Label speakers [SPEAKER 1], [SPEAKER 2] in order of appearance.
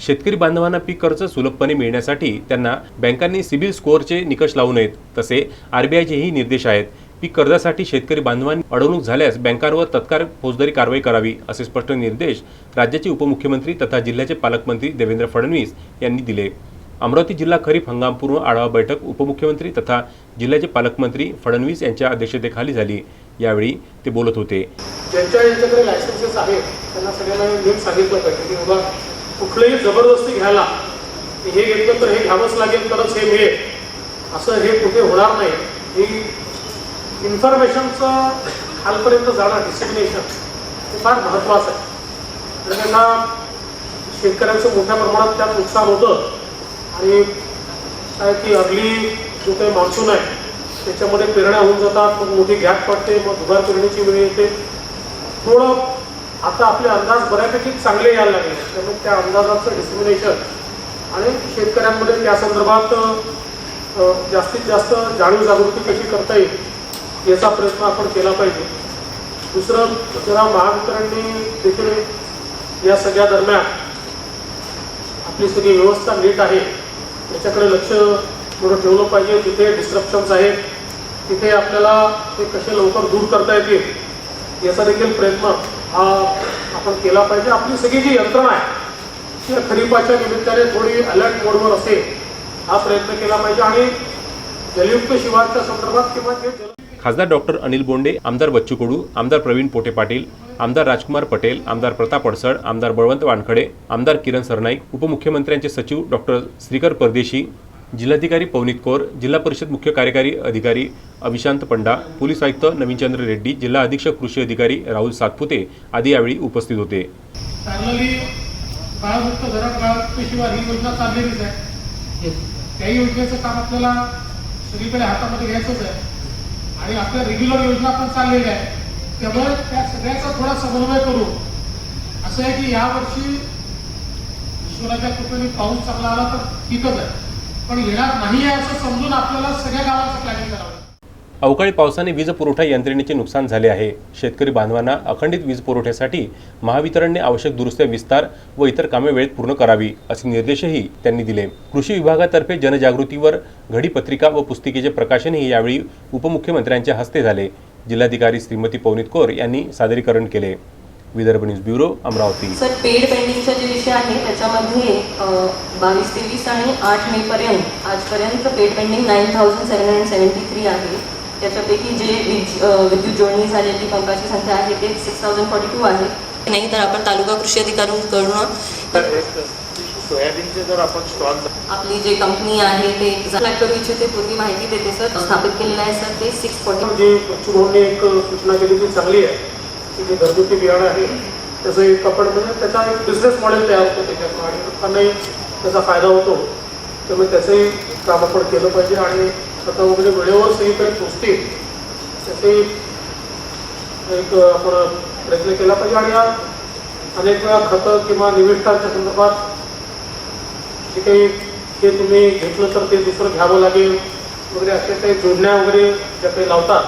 [SPEAKER 1] शेतकरी बांधवांना पीक कर्ज सुलभपणे मिळण्यासाठी त्यांना बँकांनी सिबिल स्कोअरचे निकष लावू नयेत तसे आरबीआयचेही निर्देश आहेत. पीक कर्जासाठी शेतकरी बांधवांनी अडवणूक झाल्यास बँकांवर तत्काळ फौजदारी कारवाई करावी असे स्पष्ट निर्देश राज्याचे उपमुख्यमंत्री तथा जिल्ह्याचे पालकमंत्री देवेंद्र फडणवीस यांनी दिले. अमरावती जिल्हा खरीप हंगामपूर्व आढावा बैठक उपमुख्यमंत्री तथा जिल्ह्याचे पालकमंत्री फडणवीस यांच्या अध्यक्षतेखाली झाली. यावेळी ते बोलत होते.
[SPEAKER 2] ज्यांच्या यांच्याकडे लायसन्सेस आहेत त्यांना सगळ्यांना सांगितलं पाहिजे की बाबा कुठलंही जबरदस्ती घ्यायला हे घेतलं तर हे घ्यावंच लागेल तरच हे मिळेल. असं हे कुठे होणार नाही. ही इन्फॉर्मेशनचं खालपर्यंत जाणं डिसिग्नेशन हे फार महत्त्वाचं आहे. त्यांना शेतकऱ्यांचं मोठ्या प्रमाणात त्यात नुकसान होतं. आणि काय की अर्ली जो काही मान्सून आहे त्याच्यामध्ये पेरण्या होऊन जातात मग मोठी गॅप पडते मग दुबार पेरणीची वेळ येते. थोडं आता आपले अंदाज बऱ्यापैकी चांगले यायला लागले. त्यामुळे त्या अंदाजाचं डिस्क्रिमिनेशन आणि शेतकऱ्यांमध्ये त्या संदर्भात जास्तीत जास्त जाणीव जागृती कशी करता येईल याचा प्रयत्न आपण केला पाहिजे. दुसरं जरा महावितरणने देखील या सगळ्या दरम्यान आपली सगळी व्यवस्था नीट आहे. याच्याकडे लक्ष थोडं ठेवलं पाहिजे. जिथे डिस्ट्रप्शन्स आहेत. तिथे आपल्याला ते कसे लवकर दूर करता येतील याचा देखील प्रयत्न हा आपण केला पाहिजे. आपली सगळी जी यंत्रणा आहे ती खरीपाच्या निमित्ताने थोडी अलर्ट मोडवर असेल. हा प्रयत्न केला पाहिजे. आणि जलयुक्त शिवारच्या संदर्भात किंवा जे
[SPEAKER 1] खासदार डॉक्टर अनिल बोंडे आमदार बच्चू कडू आमदार प्रवीण पोटे पाटील आमदार राजकुमार पटेल आमदार प्रताप अडसड आमदार बळवंत वानखडे आमदार किरण सरनाईक उपमुख्यमंत्र्यांचे सचिव डॉक्टर श्रीकर परदेशी जिल्हाधिकारी पवनीत कौर जिल्हा परिषद मुख्य कार्यकारी अधिकारी अभिशांत पंडा पोलीस आयुक्त नवीनचंद्र रेड्डी जिल्हा अधीक्षक कृषी अधिकारी राहुल सातपुते आदी यावेळी उपस्थित होते.
[SPEAKER 2] त्या योजनेचं काम आपल्याला सगळीकडे हातामध्ये घ्यायचंच आहे. आणि आपल्या रेग्युलर योजना पण चाललेल्या आहेत. त्यामुळे त्या सगळ्याचा थोडा समन्वय करू असं आहे की यावर्षी ईश्वराच्या कृपेने पाऊस चांगला आला तर ठीकच आहे. पण येणार नाही आहे असं समजून आपल्याला सगळ्या गावांचं प्लॅनिंग करावं
[SPEAKER 1] अवकाळी पावसाने वीज पुरवठा यंत्रणेचे नुकसान झाले आहे. शेतकरी बांधवांना अखंडित वीज पुरवठ्यासाठी महावितरणने आवश्यक दुरुस्त्या विस्तार व इतर कामे वेळेत पूर्ण करावी असे निर्देशही त्यांनी दिले. कृषी विभागातर्फे जनजागृतीवर घडीपत्रिका व पुस्तिकेचे प्रकाशनही यावेळी उपमुख्यमंत्र्यांच्या हस्ते झाले. जिल्हाधिकारी श्रीमती पवनीत कौर यांनी सादरीकरण केले. Vidarbha news bureau Amravati
[SPEAKER 3] sir paid पेंडिंगचा जे विषय आहे त्याच्यामध्ये बावीस तेवीस आणि आठ मे पर्यंत आजपर्यंत paid pending nine thousand seven hundred seventy three आहे त्याच्यापैकी जे वीज अ, विद्युत जोडणी झालेली पंपाची संख्या आहे ते सिक्स थाउजंड फॉर्टी टू आहे नाही तर आपण तालुका कृषी अधिकाऱ्यांकडून
[SPEAKER 4] सोयाबीनचे जर आपण स्टॉल
[SPEAKER 3] आपली जे कंपनी आहे ते ते पूर्वी माहिती देते सर स्थापित केलेलं आहे सर ते सिक्स फॉर्टी
[SPEAKER 2] जी बच्चू एक सूचना केली ती चांगली आहे की जे घरगुती बियाणं आहे त्याचं एक कपड म्हणजे त्याचा एक बिझनेस मॉडेल तयार होतो त्याच्यातून आणि लोकांनाही त्याचा फायदा होतो. त्यामुळे त्याचंही काम आपण केलं पाहिजे आणि आता वगैरे वेळेवर सगळीकडे पोचतील त्याचंही एक आपण प्रयत्न केला पाहिजे आणि या अनेक वेळा खतं किंवा निविष्ठांच्या संदर्भात जे काही ते तुम्ही घेतलं तर ते दुसरं घ्यावं लागेल. वगैरे असे काही जोडण्या वगैरे ज्या काही लावतात